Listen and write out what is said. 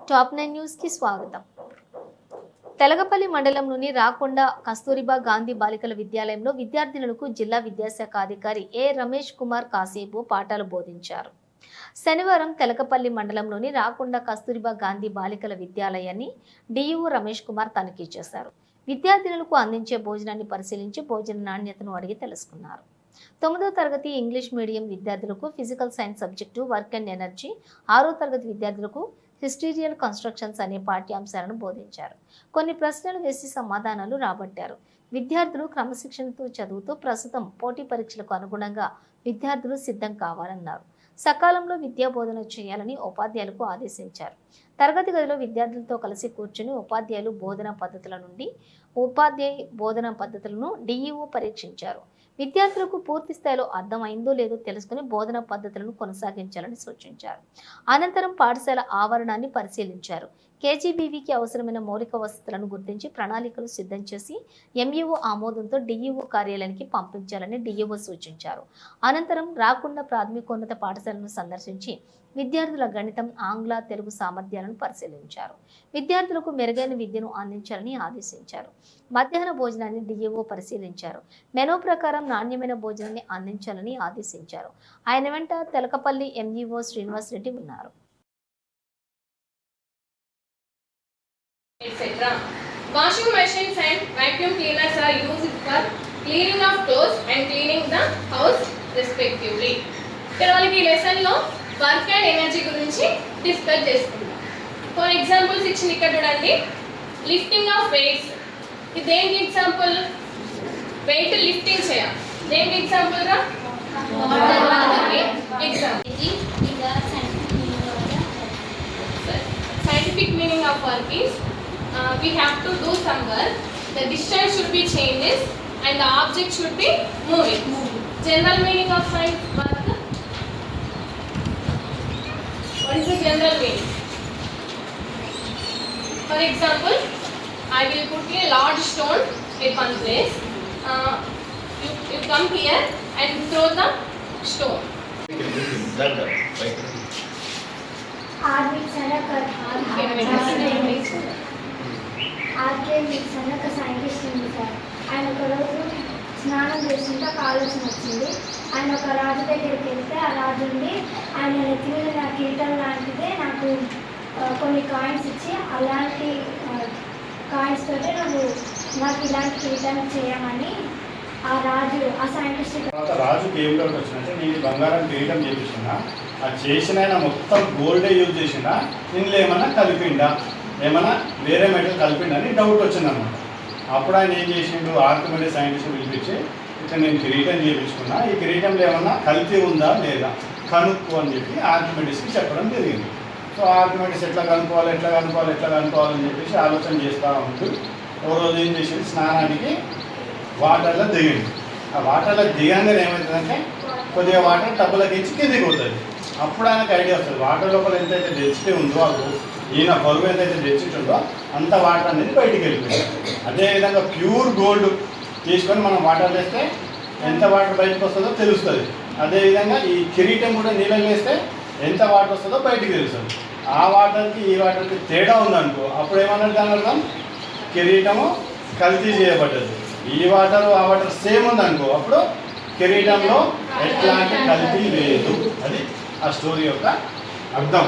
Top nine న్యూస్కి స్వాగతం. తెలగపల్లి మండలంలోని రాకొండ కస్తూరిబా గాంధీ బాలికల విద్యాలయంలో విద్యార్థినులకు జిల్లా విద్యాశాఖ అధికారి ఏ రమేష్ కుమార్ కాసేపు పాఠాలు బోధించారు. శనివారం తెలకపల్లి మండలంలోని రాకొండ కస్తూరిబా గాంధీ బాలికల విద్యాలయాన్ని డిఈఓ రమేష్ కుమార్ తనిఖీ చేశారు. విద్యార్థినులకు అందించే భోజనాన్ని పరిశీలించి భోజన నాణ్యతను అడిగి తెలుసుకున్నారు. తొమ్మిదో తరగతి ఇంగ్లీష్ మీడియం విద్యార్థులకు physical science subject work and energy. ఆరో తరగతి విద్యార్థులకు హిస్టీరియల్ కన్స్ట్రక్షన్స్ అనే పాఠ్యాంశాలను బోధించారు. కొన్ని ప్రశ్నలు వేసి సమాధానాలు రాబట్టారు. విద్యార్థులు క్రమశిక్షణతో చదువుతూ ప్రస్తుతం పోటీ పరీక్షలకు అనుగుణంగా విద్యార్థులు సిద్ధం కావాలన్నారు. సకాలంలో విద్యా బోధన చేయాలని ఉపాధ్యాయులకు ఆదేశించారు. తరగతి గదిలో విద్యార్థులతో కలిసి కూర్చుని ఉపాధ్యాయులు బోధన పద్ధతుల నుండి ఉపాధ్యాయ బోధన పద్ధతులను డిఈఓ పరీక్షించారు. విద్యార్థులకు పూర్తి స్థాయిలో అర్థమైందో లేదో తెలుసుకుని బోధన పద్ధతులను కొనసాగించాలని సూచించారు. అనంతరం పాఠశాల ఆవరణాన్ని పరిశీలించారు. కేజీబీవీకి అవసరమైన మౌలిక వసతులను గుర్తించి ప్రణాళికలు సిద్ధం చేసి ఎంఈఓ ఆమోదంతో డిఈఓ కార్యాలయానికి పంపించాలని డిఈఓ సూచించారు. అనంతరం రాకుండా ప్రాథమికోన్నత పాఠశాలను సందర్శించి విద్యార్థుల గణితం ఆంగ్ల తెలుగు సామర్థ్యాలను పరిశీలించారు. విద్యార్థులకు మెరుగైన విద్యను అందించాలని ఆదేశించారు. మధ్యాహ్న భోజనాన్ని డిఈఓ పరిశీలించారు. మెనో ప్రకారం నాణ్యమైన భోజనాన్ని అందించాలని ఆదేశించారు. ఆయన వెంట తెలకపల్లి ఎంఈఓ శ్రీనివాస్ రెడ్డి ఉన్నారు. Etc. Washing machines and vacuum cleaners are used for cleaning of clothes and cleaning the house respectively. ఇక్కడ మనకి ఈ లెసన్లో వర్క్ అండ్ ఎనర్జీ గురించి డిస్కస్ చేసుకుందాం ఫర్ ఎగ్జాంపుల్స్ ఇచ్చింది ఇక్కడ చూడండి లిఫ్టింగ్ ఆఫ్ వెయిట్స్ ఇది దేనికి ఎగ్జాంపుల్ వెయిట్ లిఫ్టింగ్ చేయాలి దేనికి ఎగ్జాంపుల్ రా example scientific meaning of work is uh, we have to do some work. The distance should be changes and the object should be moving. moving. General meaning of science work. What is the general meaning? For example, I will put a large stone in one place. Uh, you, you come here and throw the stone. आदमी Archimedes ఒక scientist ఉంది sir ఆయన ఒక రోజు స్నానం చేస్తుంటే ఒక ఆలోచన వచ్చింది ఆయన ఒక రాజు దగ్గరికి వెళ్తే ఆ రాజు ఉండి ఆయన నెత్తి మీద నా కిరీటం లాంటిదే నాకు కొన్ని కాయిన్స్ ఇచ్చి అలాంటి కాయిన్స్ తోటే నువ్వు నాకు ఇలాంటి కిరీటం చేయమని ఆ రాజు ఆ సైంటిస్ట్ తర్వాత రాజుకి ఏం డౌట్ వచ్చిందంటే నేను బంగారం కిరీటం చేపించిన ఆ చేసిన మొత్తం గోల్డే యూజ్ చేసిన నేను ఏమన్నా కలిపిండా? ఏమైనా వేరే మెటల్ కలిపిండని డౌట్ వచ్చిందన్నమాట అప్పుడు ఆయన ఏం చేసిండు ఆర్థమెటిక్ సైంటిస్ట్ పిలిపించి ఇట్లా నేను కిరీటం చేయించుకున్నా ఈ కిరీటంలో ఏమన్నా కల్తీ ఉందా లేదా? కనుక్కో అని చెప్పి ఆర్థమెటిక్స్కి చెప్పడం జరిగింది. సో ఆర్థమెటిక్స్ ఎట్లా కనుక్కోవాలి ఎట్లా కనుక్కోవాలి ఎట్లా కనుక్కోవాలని చెప్పేసి ఆలోచన చేస్తూ ఉంటూ ఓ రోజు ఏం చేసింది స్నానానికి వాటర్లో దిగింది ఆ వాటర్లో దిగంగానే ఏమవుతుందంటే కొద్దిగా వాటర్ టబ్బులకి ఇచ్చి కిందికి పోతుంది. అప్పుడు ఆయనకు ఐడియా వస్తుంది. వాటర్ లోపల ఎంతైతే డెన్సిటీ ఉందో అది ఈయన బరువు ఎంతైతే డెన్సిటీ ఉందో అంత వాటర్ అనేది బయటికి వెళ్ళిపోయింది. అదేవిధంగా ప్యూర్ గోల్డ్ తీసుకొని మనం వాటర్ వేస్తే ఎంత వాటర్ బయటకు వస్తుందో తెలుస్తుంది. అదేవిధంగా ఈ కిరీటం కూడా నీళ్ళలో వేస్తే ఎంత వాటర్ వస్తుందో బయటికి తెలుస్తుంది. ఆ వాటర్కి ఈ వాటర్కి తేడా ఉందనుకో అప్పుడు ఏమన్నారు దాని అర్థం? కిరీటము కల్తీ చేయబడ్డది. ఈ వాటర్ ఆ వాటర్ సేమ్ ఉందనుకో అప్పుడు కిరీటంలో ఎట్లాంటి కల్తీ లేదు. అది ఆ స్టోరీ యొక్క అర్థం.